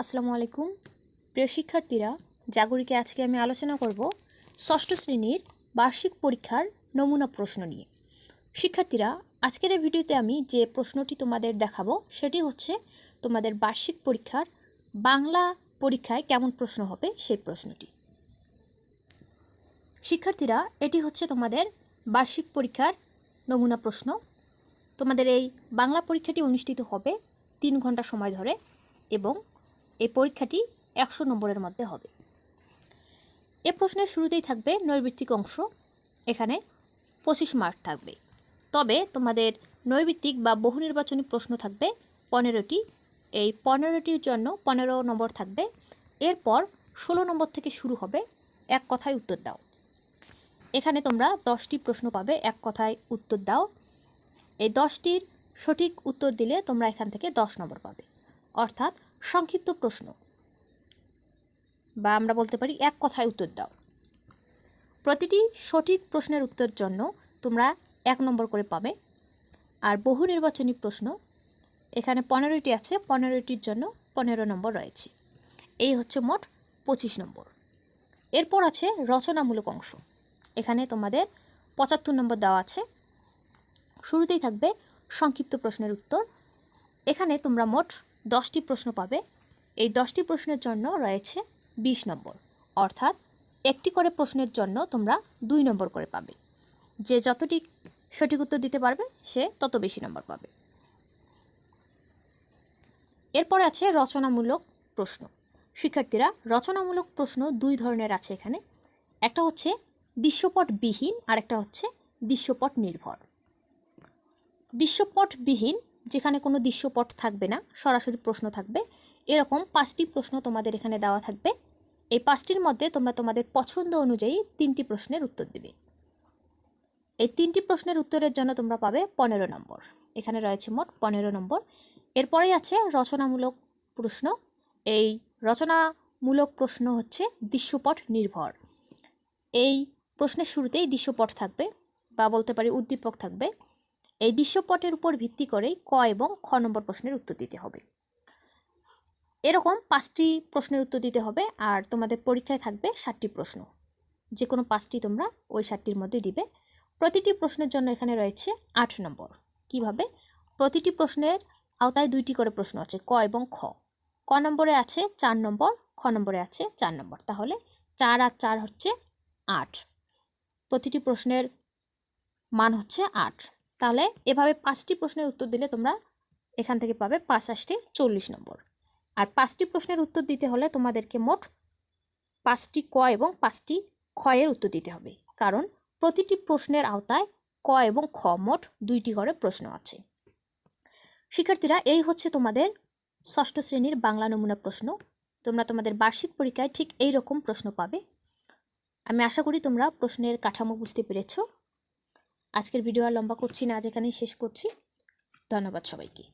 আসসালামু আলাইকুম। প্রিয় শিক্ষার্থীরা, জাগরিকে আজকে আমি আলোচনা করব ষষ্ঠ শ্রেণির বার্ষিক পরীক্ষার নমুনা প্রশ্ন নিয়ে। শিক্ষার্থীরা, আজকের এই ভিডিওতে আমি যে প্রশ্নটি তোমাদের দেখাবো, সেটি হচ্ছে তোমাদের বার্ষিক পরীক্ষার বাংলা পরীক্ষায় কেমন প্রশ্ন হবে সেই প্রশ্নটি। শিক্ষার্থীরা, এটি হচ্ছে তোমাদের বার্ষিক পরীক্ষার নমুনা প্রশ্ন। তোমাদের এই বাংলা পরীক্ষাটি অনুষ্ঠিত হবে তিন ঘণ্টা সময় ধরে এবং এই পরীক্ষাটি একশো নম্বরের মধ্যে হবে। এ প্রশ্নের শুরুতেই থাকবে নৈর্বৃত্তিক অংশ। এখানে পঁচিশ মার্ক থাকবে। তবে তোমাদের নৈর্বৃত্তিক বা বহু নির্বাচনী প্রশ্ন থাকবে পনেরোটি। এই পনেরোটির জন্য পনেরো নম্বর থাকবে। এরপর ষোলো নম্বর থেকে শুরু হবে। এক কথায় উত্তর দাও। এখানে তোমরা দশটি প্রশ্ন পাবে, এক কথায় উত্তর দাও। এই দশটির সঠিক উত্তর দিলে তোমরা এখান থেকে দশ নম্বর পাবে। অর্থাৎ সংক্ষিপ্ত প্রশ্ন। বা আমরা বলতে পারি এক কথায় উত্তর দাও। প্রতিটি সঠিক প্রশ্নের উত্তর জন্য তোমরা এক নম্বর করে পাবে। আর বহু নির্বাচনী প্রশ্ন, এখানে পনেরোটি আছে, পনেরোটির জন্য পনেরো নম্বর রয়েছে। এই হচ্ছে মোট পঁচিশ নম্বর। এরপর আছে রচনামূলক অংশ। এখানে তোমাদের পঁচাত্তর নম্বর দেওয়া আছে। শুরুতেই থাকবে সংক্ষিপ্ত প্রশ্নের উত্তর। এখানে তোমরা মোট দশটি প্রশ্ন পাবে। এই দশটি প্রশ্নের জন্য রয়েছে বিশ নম্বর। অর্থাৎ একটি করে প্রশ্নের জন্য তোমরা দুই নম্বর করে পাবে। যে যতটি সঠিক উত্তর দিতে পারবে, সে তত বেশি নম্বর পাবে। এরপরে আছে রচনামূলক প্রশ্ন। শিক্ষার্থীরা, রচনামূলক প্রশ্ন দুই ধরনের আছে এখানে। একটা হচ্ছে দৃশ্যপটবিহীন আর একটা হচ্ছে দৃশ্যপট নির্ভর দৃশ্যপটবিহীন যেখানে কোনো দৃশ্যপট থাকবে না, সরাসরি প্রশ্ন থাকবে। এরকম পাঁচটি প্রশ্ন তোমাদের এখানে দেওয়া থাকবে। এই পাঁচটির মধ্যে তোমরা তোমাদের পছন্দ অনুযায়ী তিনটি প্রশ্নের উত্তর দেবে। এই তিনটি প্রশ্নের উত্তরের জন্য তোমরা পাবে পনেরো নম্বর। এখানে রয়েছে মোট পনেরো নম্বর। এরপরেই আছে রচনামূলক প্রশ্ন। এই রচনামূলক প্রশ্ন হচ্ছে দৃশ্যপট নির্ভর। এই প্রশ্নের শুরুতেই দৃশ্যপট থাকবে বা বলতে পারি উদ্দীপক থাকবে। এই দৃশ্যপটের উপর ভিত্তি করেই ক এবং খ নম্বর প্রশ্নের উত্তর দিতে হবে। এরকম পাঁচটি প্রশ্নের উত্তর দিতে হবে আর তোমাদের পরীক্ষায় থাকবে ষাটটি প্রশ্ন। যে কোনো পাঁচটি তোমরা ওই ষাটটির মধ্যে দিবে। প্রতিটি প্রশ্নের জন্য এখানে রয়েছে আট নম্বর। কীভাবে? প্রতিটি প্রশ্নের আওতায় দুইটি করে প্রশ্ন আছে, ক এবং খ। ক নম্বরে আছে চার নম্বর, খ নম্বরে আছে চার নম্বর। তাহলে চার আর চার হচ্ছে আট। প্রতিটি প্রশ্নের মান হচ্ছে আট। তাহলে এভাবে পাঁচটি প্রশ্নের উত্তর দিলে তোমরা এখান থেকে পাবে পাঁচ আসতে চল্লিশ নম্বর। আর পাঁচটি প্রশ্নের উত্তর দিতে হলে তোমাদেরকে মোট পাঁচটি ক এবং পাঁচটি ক্ষয়ের উত্তর দিতে হবে। কারণ প্রতিটি প্রশ্নের আওতায় ক এবং খ মোট দুইটি করে প্রশ্ন আছে। শিক্ষার্থীরা, এই হচ্ছে তোমাদের ষষ্ঠ শ্রেণির বাংলা নমুনা প্রশ্ন। তোমরা তোমাদের বার্ষিক পরীক্ষায় ঠিক এই রকম প্রশ্ন পাবে। আমি আশা করি তোমরা প্রশ্নের কাঠামো বুঝতে পেরেছ। আজকের ভিডিও আর লম্বা করছি না আজ এখানেই শেষ করছি। ধন্যবাদ সবাইকে।